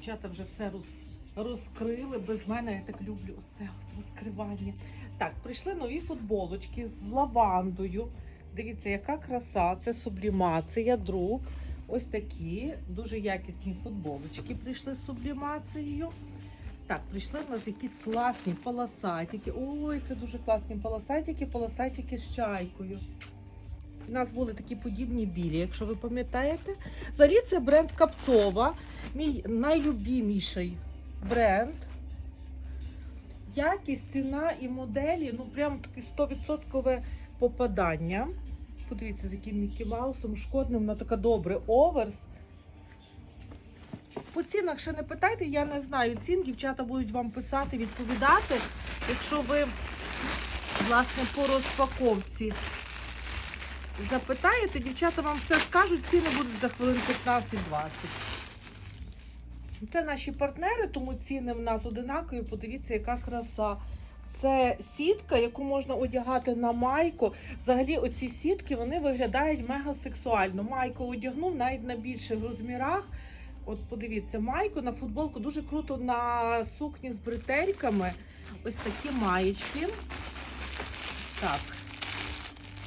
Дівчата вже все роз, розкрили. Без мене я так люблю оце от розкривання. Так, прийшли нові футболочки з лавандою. Дивіться, яка краса, це сублімація, друг. Ось такі дуже якісні футболочки прийшли з сублімацією. Так, прийшли в нас якісь класні полосатики. Ой, це дуже класні полосатики, полосатики з чайкою. У нас були такі подібні білі, якщо ви пам'ятаєте. Взагалі це бренд Капцова, мій найлюбіміший бренд. Якість, ціна і моделі, ну прям таке 100% попадання. Подивіться, з яким Мікі Маусом шкодним, вона така добре. Оверс. По цінах ще не питайте, я не знаю цін. Дівчата будуть вам писати, відповідати. Якщо ви, власне, по розпаковці запитаєте, дівчата вам все скажуть, ціни будуть за хвилин 15-20. Це наші партнери, тому ціни в нас одинакові. Подивіться, яка краса. Це сітка, яку можна одягати на майку. Взагалі, оці сітки вони виглядають мега сексуально. Майку одягнув навіть на більших розмірах. От подивіться, майку на футболку дуже круто на сукні з бретельками. Ось такі маєчки. Так.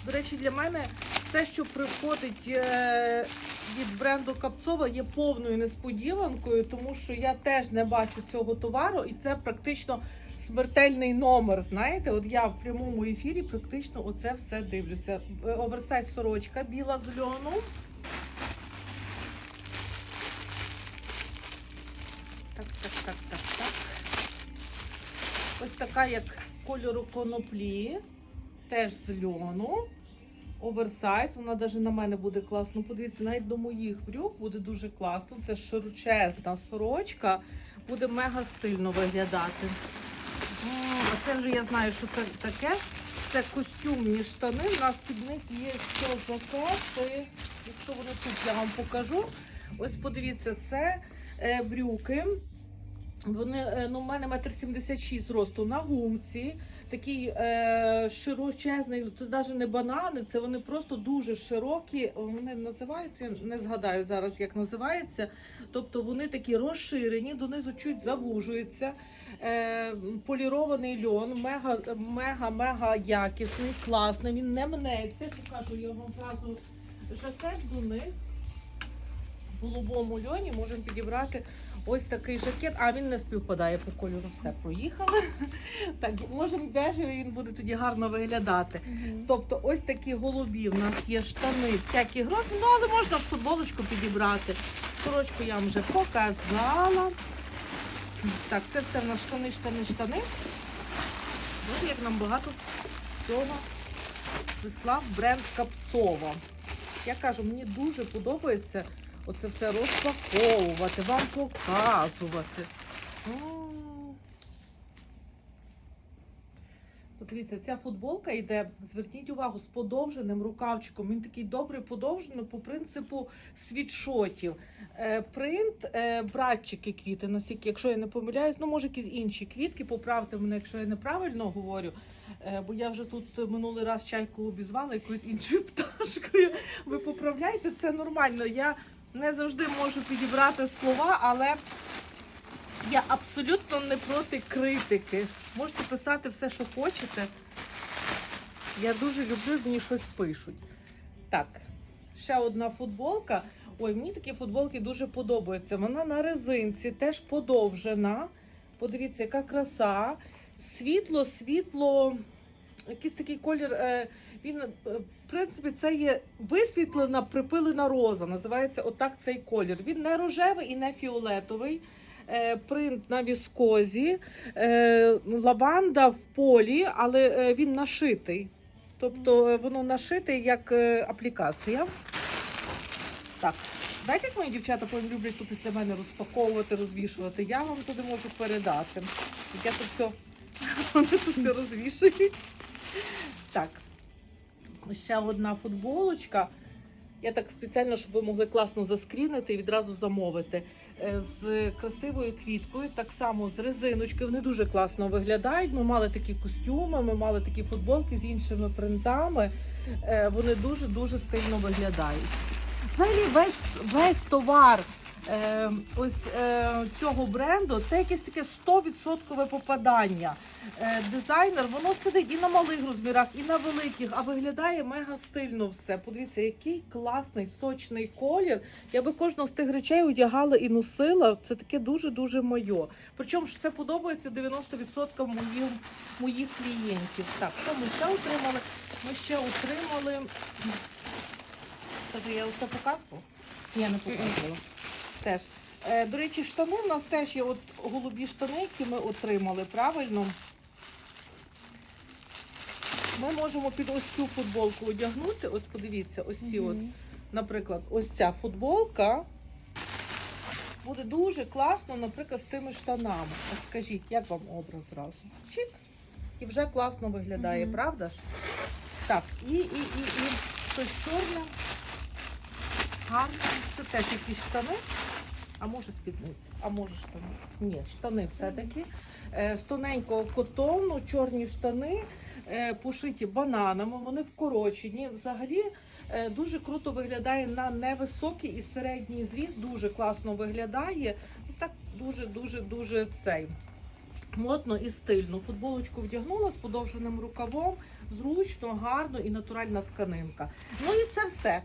До речі, для мене все, що приходить е, від бренду Капцова, є повною несподіванкою, тому що я теж не бачу цього товару, і це практично смертельний номер. Знаєте, от я в прямому ефірі практично оце все дивлюся. Е, Оверсайз сорочка біла з льону. Так, так, так, так, так. Ось така, як кольору коноплі, теж з льону. Оверсайз, вона навіть на мене буде класно. Подивіться, навіть до моїх брюк буде дуже класно. Це широчезна сорочка, буде мега стильно виглядати. А це вже я знаю, що це таке. Це костюмні штани. У нас під них є що жакети. Якщо вони тут, я вам покажу. Ось подивіться, це е, брюки. Вони, е, ну, у мене метр сімдесят шість росту на гумці. Такий е, широчезний, це навіть не банани, це вони просто дуже широкі. Вони називаються, не згадаю зараз, як називається. Тобто вони такі розширені, донизу чуть завужуються. Е, полірований льон, мега, мега, мега якісний, класний. Він не мнеться. Покажу вам зразу жакет до них. В голубому льоні можемо підібрати ось такий жакет. А він не співпадає по кольору. Все проїхали. Так, можемо бежевий, він буде тоді гарно виглядати. Тобто, ось такі голубі. У нас є штани, всякі гроші, ну але можна в футболочку підібрати. Сорочку я вам вже показала. Так, це все в нас штани, штани, штани. Ось як нам багато цього прислав бренд Капцова. Я кажу, мені дуже подобається оце все розпаковувати, вам показувати. М. Подивіться, ця футболка йде, зверніть увагу, з подовженим рукавчиком. Він такий добре подовжений по принципу світшотів. Е, принт, е, братчики квіти, наскільки, якщо я не помиляюсь, ну може якісь інші квітки, поправте мене, якщо я неправильно говорю. Е, бо я вже тут минулий раз чайку обізвала якоюсь іншою пташкою. Ви поправляйте, це нормально. Я не завжди можу підібрати слова, але я абсолютно не проти критики. Можете писати все, що хочете. Я дуже люблю, мені щось пишуть. Так, ще одна футболка. Ой, мені такі футболки дуже подобаються. Вона на резинці, теж подовжена. Подивіться, яка краса. Світло, світло, якийсь такий колір. е, Він, е, в принципі, це є висвітлена припилена роза. Називається отак цей колір. Він не рожевий і не фіолетовий. Е, Принт на віскозі, лаванда в полі, але він нашитий. Тобто воно нашите як аплікація. Так, знаєте, як мої дівчата люблять тут після мене розпаковувати, розвішувати. Я вам туди можу передати. Я тут все, вони тут все розвішують. Так, ще одна футболочка. Я так спеціально, щоб ви могли класно заскрінити і відразу замовити. Е, З красивою квіткою, так само з резиночкою. Вони дуже класно виглядають. Ми мали такі костюми, ми мали такі футболки з іншими принтами. Е, Вони дуже-дуже стильно виглядають. Взагалі, весь, весь товар е, ось е, цього бренду. Це якесь таке 100% попадання. Е, дизайнер, воно сидить і на малих розмірах, і на великих, а виглядає мега стильно все. Подивіться, який класний сочний колір. Я би кожну з тих речей одягала і носила. Це таке дуже-дуже моє. Причому ж це подобається 90% моїх, моїх клієнтів. Так, що ми ще отримали? Ми ще отримали. Скажи, я оце показувала? Ні, не показувала. Теж. Е, до речі, штани в нас теж є от голубі штани, які ми отримали, правильно? Ми можемо під ось цю футболку одягнути. От подивіться, ось ці от, наприклад, ось ця футболка буде дуже класно, наприклад, з тими штанами. От скажіть, як вам образ зразу? Чик. І вже класно виглядає, Мгм. правда ж? Так, і, і, і, і щось чорне. Гарно. Це теж якісь штани. А може спідниця, а може штани. Ні, штани все-таки. Е, З тоненького котону, чорні штани, е, пошиті бананами, вони вкорочені. Взагалі е, дуже круто виглядає на невисокий і середній зріст, дуже класно виглядає. Так дуже-дуже дуже цей. Модно і стильно. Футболочку вдягнула з подовженим рукавом, зручно, гарно і натуральна тканинка. Ну і це все.